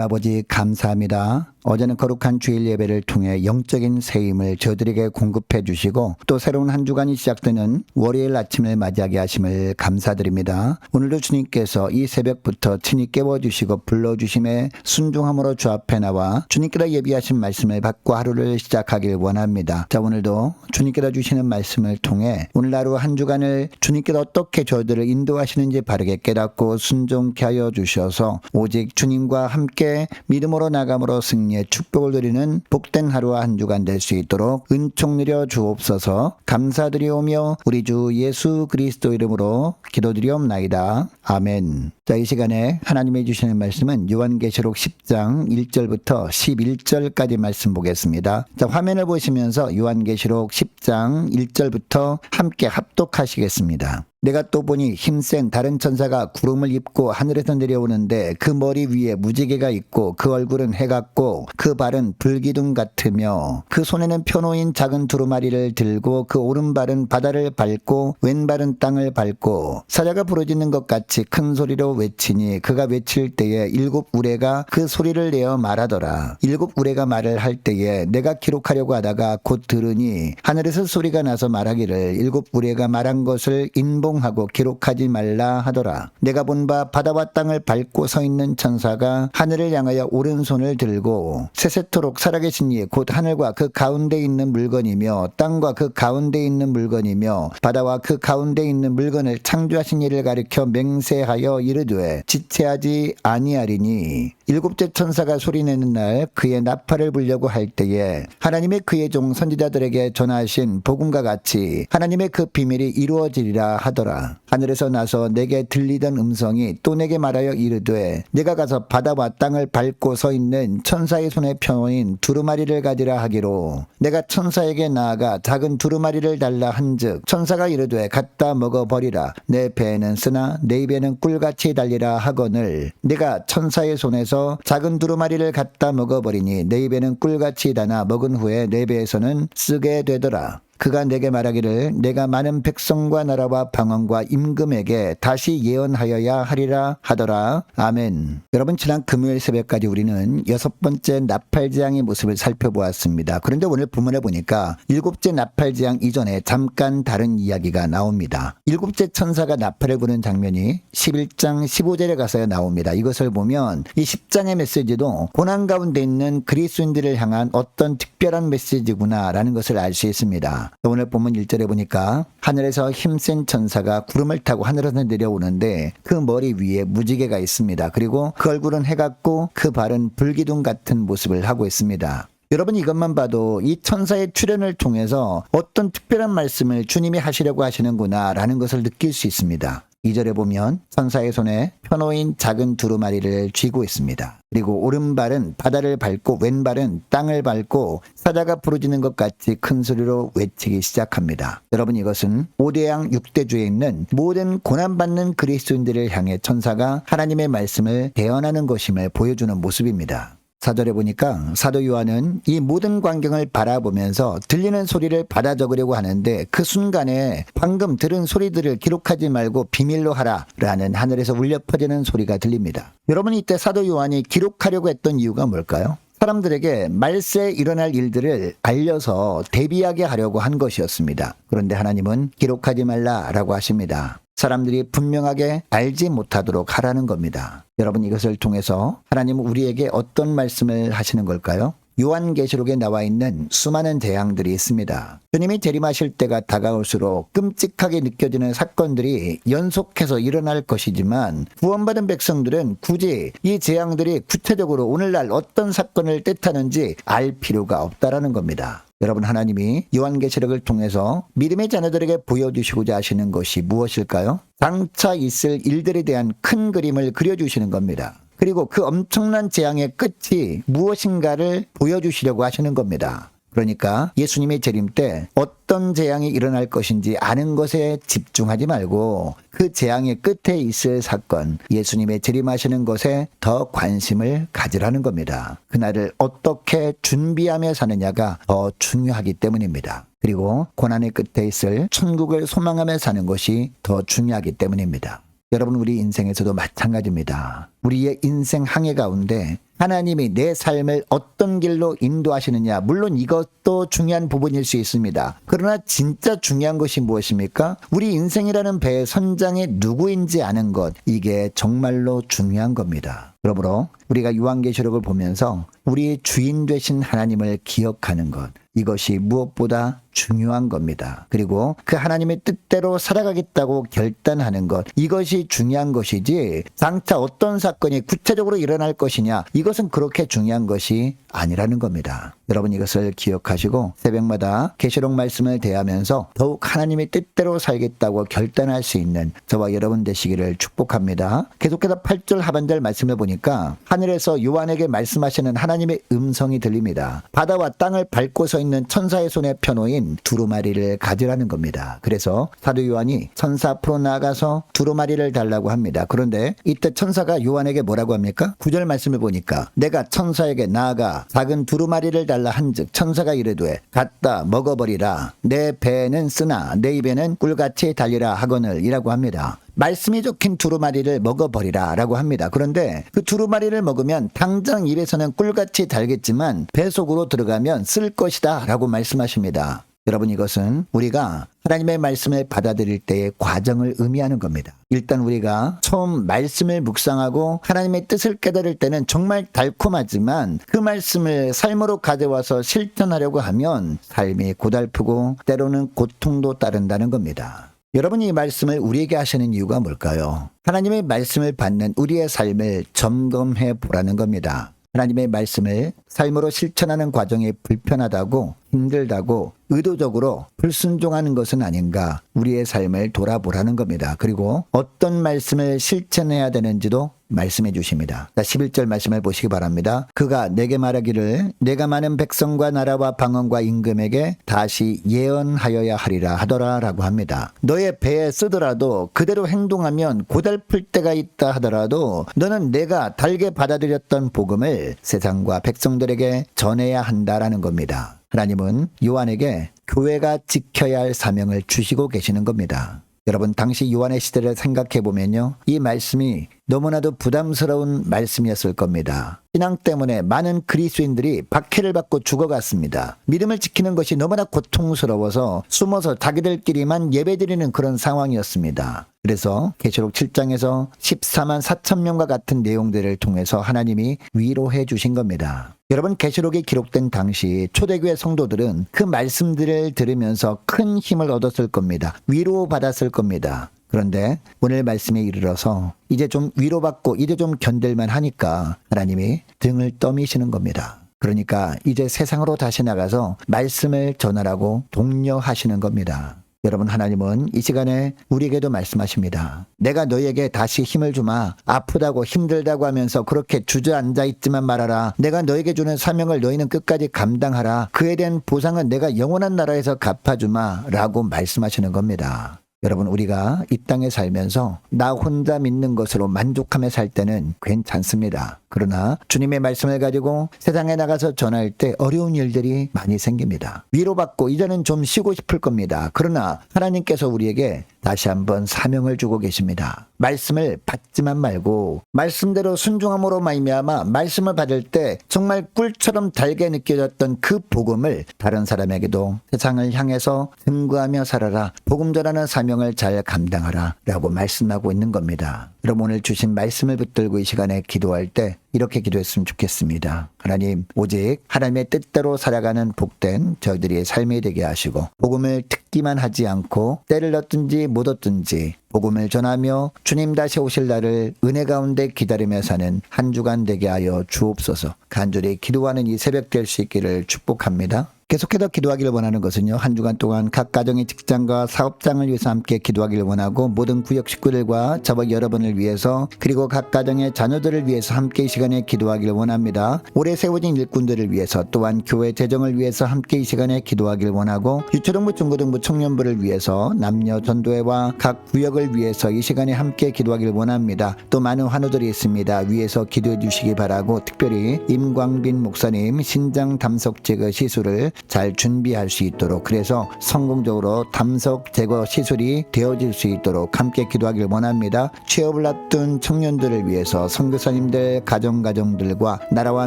하나님 아버지 감사합니다. 어제는 거룩한 주일 예배를 통해 영적인 새 힘을 저들에게 공급해 주시고 또 새로운 한 주간이 시작되는 월요일 아침을 맞이하게 하심을 감사드립니다. 오늘도 주님께서 이 새벽부터 친히 깨워 주시고 불러 주심에 순종함으로 주 앞에 나와 주님께서 예비하신 말씀을 받고 하루를 시작하길 원합니다. 자 오늘도 주님께서 주시는 말씀을 통해 오늘 하루 한 주간을 주님께서 어떻게 저들을 인도하시는지 바르게 깨닫고 순종케 하여 주셔서 오직 주님과 함께 믿음으로 나감으로 승리의 축복을 드리는 복된 하루와 한 주간 될 수 있도록 은총 내려 주옵소서 감사드리오며 우리 주 예수 그리스도 이름으로 기도드리옵나이다. 아멘. 자, 이 시간에 하나님이 주시는 말씀은 요한계시록 10장 1절부터 11절까지 말씀 보겠습니다. 자, 화면을 보시면서 요한계시록 10장 1절부터 함께 합독하시겠습니다. 내가 또 보니 힘센 다른 천사가 구름을 입고 하늘에서 내려오는데 그 머리 위에 무지개가 있고 그 얼굴은 해 같고 그 발은 불기둥 같으며 그 손에는 펴놓인 작은 두루마리를 들고 그 오른발은 바다를 밟고 왼발은 땅을 밟고 사자가 부르짖는 것 같이 큰 소리로 외치니 그가 외칠 때에 일곱 우레가 그 소리를 내어 말하더라. 일곱 우레가 말을 할 때에 내가 기록하려고 하다가 곧 들으니 하늘에서 소리가 나서 말하기를 일곱 우레가 말한 것을 인봉 하고 기록하지 말라 하더라. 내가 본 바 바다와 땅을 밟고 서 있는 천사가 하늘을 향하여 오른손을 들고 세세토록 살아계신 이곧 하늘과 그 가운데 있는 물건이며 땅과 그 가운데 있는 물건이며 바다와 그 가운데 있는 물건을 창조하신 이를 가리켜 맹세하여 이르되 지체하지 아니하리니 일곱째 천사가 소리내는 날 그의 나팔을 불려고 할 때에 하나님의 그의 종 선지자들에게 전하신 복음과 같이 하나님의 그 비밀이 이루어지리라 하더라. 하늘에서 나서 내게 들리던 음성이 또 내게 말하여 이르되 내가 가서 바다와 땅을 밟고 서 있는 천사의 손에 펴놓인 두루마리를 가지라 하기로. 내가 천사에게 나아가 작은 두루마리를 달라 한즉 천사가 이르되 갖다 먹어버리라. 내 배에는 쓰나 내 입에는 꿀같이 달리라 하거늘. 내가 천사의 손에서 작은 두루마리를 갖다 먹어버리니 내 입에는 꿀같이 다나 먹은 후에 내 배에서는 쓰게 되더라. 그가 내게 말하기를 내가 많은 백성과 나라와 방언과 임금에게 다시 예언하여야 하리라 하더라. 아멘. 여러분 지난 금요일 새벽까지 우리는 여섯 번째 나팔재앙의 모습을 살펴보았습니다. 그런데 오늘 본문에 보니까 일곱째 나팔재앙 이전에 잠깐 다른 이야기가 나옵니다. 일곱째 천사가 나팔을 부는 장면이 11장 15절에 가서야 나옵니다. 이것을 보면 이 10장의 메시지도 고난 가운데 있는 그리스인들을 향한 어떤 특별한 메시지구나라는 것을 알 수 있습니다. 오늘 본문 1절에 보니까 하늘에서 힘센 천사가 구름을 타고 하늘에서 내려오는데 그 머리 위에 무지개가 있습니다. 그리고 그 얼굴은 해같고 그 발은 불기둥 같은 모습을 하고 있습니다. 여러분 이것만 봐도 이 천사의 출현을 통해서 어떤 특별한 말씀을 주님이 하시려고 하시는구나라는 것을 느낄 수 있습니다. 2절에 보면 천사의 손에 편호인 작은 두루마리를 쥐고 있습니다. 그리고 오른발은 바다를 밟고 왼발은 땅을 밟고 사자가 부르짖는 것 같이 큰 소리로 외치기 시작합니다. 여러분 이것은 5대양 6대주에 있는 모든 고난받는 그리스도인들을 향해 천사가 하나님의 말씀을 대언하는 것임을 보여주는 모습입니다. 사절에 보니까 사도 요한은 이 모든 광경을 바라보면서 들리는 소리를 받아 적으려고 하는데 그 순간에 방금 들은 소리들을 기록하지 말고 비밀로 하라 라는 하늘에서 울려 퍼지는 소리가 들립니다. 여러분 이때 사도 요한이 기록하려고 했던 이유가 뭘까요? 사람들에게 말세에 일어날 일들을 알려서 대비하게 하려고 한 것이었습니다. 그런데 하나님은 기록하지 말라라고 하십니다. 사람들이 분명하게 알지 못하도록 하라는 겁니다. 여러분 이것을 통해서 하나님은 우리에게 어떤 말씀을 하시는 걸까요? 요한계시록에 나와 있는 수많은 재앙들이 있습니다. 주님이 재림하실 때가 다가올수록 끔찍하게 느껴지는 사건들이 연속해서 일어날 것이지만 구원받은 백성들은 굳이 이 재앙들이 구체적으로 오늘날 어떤 사건을 뜻하는지 알 필요가 없다라는 겁니다. 여러분 하나님이 요한계시록을 통해서 믿음의 자녀들에게 보여주시고자 하시는 것이 무엇일까요? 장차 있을 일들에 대한 큰 그림을 그려주시는 겁니다. 그리고 그 엄청난 재앙의 끝이 무엇인가를 보여주시려고 하시는 겁니다. 그러니까 예수님의 재림 때 어떤 재앙이 일어날 것인지 아는 것에 집중하지 말고 그 재앙의 끝에 있을 사건, 예수님의 재림하시는 것에 더 관심을 가지라는 겁니다. 그날을 어떻게 준비하며 사느냐가 더 중요하기 때문입니다. 그리고 고난의 끝에 있을 천국을 소망하며 사는 것이 더 중요하기 때문입니다. 여러분 우리 인생에서도 마찬가지입니다. 우리의 인생 항해 가운데 하나님이 내 삶을 어떤 길로 인도하시느냐 물론 이것도 중요한 부분일 수 있습니다. 그러나 진짜 중요한 것이 무엇입니까? 우리 인생이라는 배의 선장이 누구인지 아는 것 이게 정말로 중요한 겁니다. 그러므로 우리가 요한계시록을 보면서 우리의 주인 되신 하나님을 기억하는 것 이것이 무엇보다 중요한 겁니다. 그리고 그 하나님의 뜻대로 살아가겠다고 결단하는 것 이것이 중요한 것이지 장차 어떤 사건이 구체적으로 일어날 것이냐 이것은 그렇게 중요한 것이 아니라는 겁니다. 여러분 이것을 기억하시고 새벽마다 계시록 말씀을 대하면서 더욱 하나님의 뜻대로 살겠다고 결단할 수 있는 저와 여러분 되시기를 축복합니다. 계속해서 8절 하반절 말씀을 보니까 하늘에서 요한에게 말씀하시는 하나님의 음성이 들립니다. 바다와 땅을 밟고 서 있는 천사의 손에 펴놓인 두루마리를 가지라는 겁니다. 그래서 사도 요한이 천사 앞으로 나아가서 두루마리를 달라고 합니다. 그런데 이때 천사가 요한에게 뭐라고 합니까? 구절 말씀을 보니까 내가 천사에게 나아가 작은 두루마리를 달라 한즉 천사가 이르되 갖다 먹어버리라 내 배에는 쓰나 내 입에는 꿀같이 달리라 하거늘 이라고 합니다. 말씀이 적힌 두루마리를 먹어버리라 라고 합니다. 그런데 그 두루마리를 먹으면 당장 입에서는 꿀같이 달겠지만 배 속으로 들어가면 쓸 것이다 라고 말씀하십니다. 여러분 이것은 우리가 하나님의 말씀을 받아들일 때의 과정을 의미하는 겁니다. 일단 우리가 처음 말씀을 묵상하고 하나님의 뜻을 깨달을 때는 정말 달콤하지만 그 말씀을 삶으로 가져와서 실천하려고 하면 삶이 고달프고 때로는 고통도 따른다는 겁니다. 여러분이 이 말씀을 우리에게 하시는 이유가 뭘까요? 하나님의 말씀을 받는 우리의 삶을 점검해 보라는 겁니다. 하나님의 말씀을 삶으로 실천하는 과정이 불편하다고 힘들다고 의도적으로 불순종하는 것은 아닌가 우리의 삶을 돌아보라는 겁니다. 그리고 어떤 말씀을 실천해야 되는지도 말씀해 주십니다. 자, 11절 말씀을 보시기 바랍니다. 그가 내게 말하기를 내가 많은 백성과 나라와 방언과 임금에게 다시 예언하여야 하리라 하더라 라고 합니다. 너의 배에 쓰더라도 그대로 행동하면 고달플 때가 있다 하더라도 너는 내가 달게 받아들였던 복음을 세상과 백성들에게 전해야 한다라는 겁니다. 하나님은 요한에게 교회가 지켜야 할 사명을 주시고 계시는 겁니다. 여러분 당시 요한의 시대를 생각해 보면요. 이 말씀이 너무나도 부담스러운 말씀이었을 겁니다. 신앙 때문에 많은 그리스도인들이 박해를 받고 죽어갔습니다. 믿음을 지키는 것이 너무나 고통스러워서 숨어서 자기들끼리만 예배드리는 그런 상황이었습니다. 그래서 계시록 7장에서 14만 4천 명과 같은 내용들을 통해서 하나님이 위로해 주신 겁니다. 여러분 계시록이 기록된 당시 초대교회 성도들은 그 말씀들을 들으면서 큰 힘을 얻었을 겁니다. 위로받았을 겁니다. 그런데 오늘 말씀에 이르러서 이제 좀 위로받고 이제 좀 견딜만 하니까 하나님이 등을 떠미시는 겁니다. 그러니까 이제 세상으로 다시 나가서 말씀을 전하라고 독려하시는 겁니다. 여러분 하나님은 이 시간에 우리에게도 말씀하십니다. 내가 너희에게 다시 힘을 주마. 아프다고 힘들다고 하면서 그렇게 주저앉아 있지만 말아라. 내가 너에게 주는 사명을 너희는 끝까지 감당하라. 그에 대한 보상은 내가 영원한 나라에서 갚아주마. 라고 말씀하시는 겁니다. 여러분 우리가 이 땅에 살면서 나 혼자 믿는 것으로 만족하며 살 때는 괜찮습니다. 그러나 주님의 말씀을 가지고 세상에 나가서 전할 때 어려운 일들이 많이 생깁니다. 위로받고 이제는 좀 쉬고 싶을 겁니다. 그러나 하나님께서 우리에게 다시 한번 사명을 주고 계십니다. 말씀을 받지만 말고 말씀대로 순종함으로 말미암아 말씀을 받을 때 정말 꿀처럼 달게 느껴졌던 그 복음을 다른 사람에게도 세상을 향해서 증거하며 살아라. 복음 전하는 사명을 잘 감당하라라고 말씀하고 있는 겁니다. 여러분 오늘 주신 말씀을 붙들고 이 시간에 기도할 때 이렇게 기도했으면 좋겠습니다. 하나님, 오직 하나님의 뜻대로 살아가는 복된 저희들의 삶이 되게 하시고, 복음을 듣기만 하지 않고, 때를 얻든지 못 얻든지, 복음을 전하며 주님 다시 오실 날을 은혜 가운데 기다리며 사는 한 주간 되게 하여 주옵소서. 간절히 기도하는 이 새벽 될 수 있기를 축복합니다. 계속해서 기도하기를 원하는 것은요. 한 주간 동안 각 가정의 직장과 사업장을 위해서 함께 기도하기를 원하고 모든 구역 식구들과 저와 여러분을 위해서 그리고 각 가정의 자녀들을 위해서 함께 이 시간에 기도하기를 원합니다. 올해 세워진 일꾼들을 위해서 또한 교회 재정을 위해서 함께 이 시간에 기도하기를 원하고 유초등부 중고등부 청년부를 위해서 남녀 전도회와 각 구역을 위해서 이 시간에 함께 기도하기를 원합니다. 또 많은 환우들이 있습니다. 위에서 기도해 주시기 바라고 특별히 임광빈 목사님 신장 담석 제거 시술을 잘 준비할 수 있도록 그래서 성공적으로 담석 제거 시술이 되어질 수 있도록 함께 기도하길 원합니다. 취업을 앞둔 청년들을 위해서 선교사님들 가정가정들과 나라와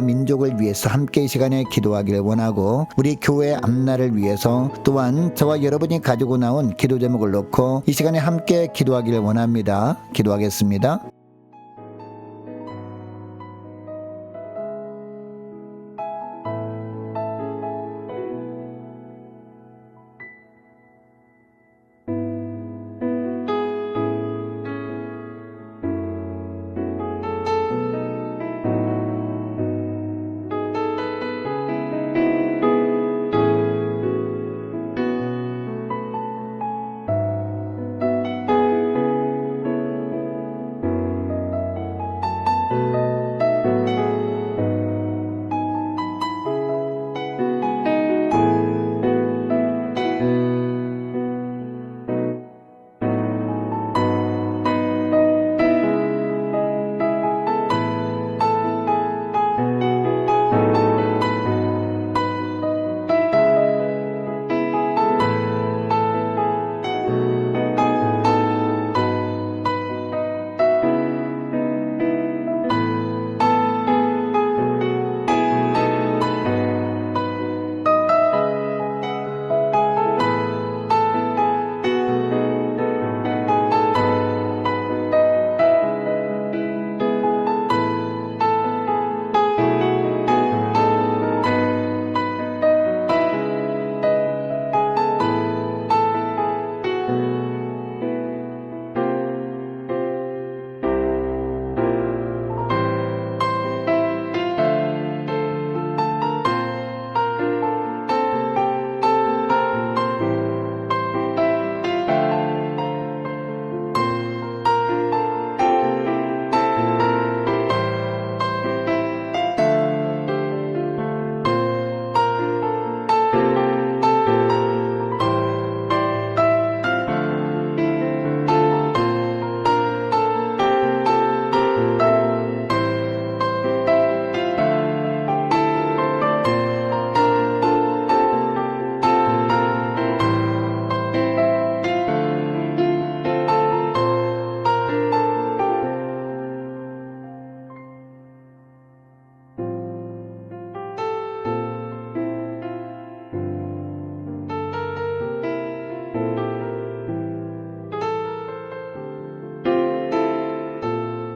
민족을 위해서 함께 이 시간에 기도하기를 원하고 우리 교회 앞날을 위해서 또한 저와 여러분이 가지고 나온 기도 제목을 놓고 이 시간에 함께 기도하기를 원합니다. 기도하겠습니다.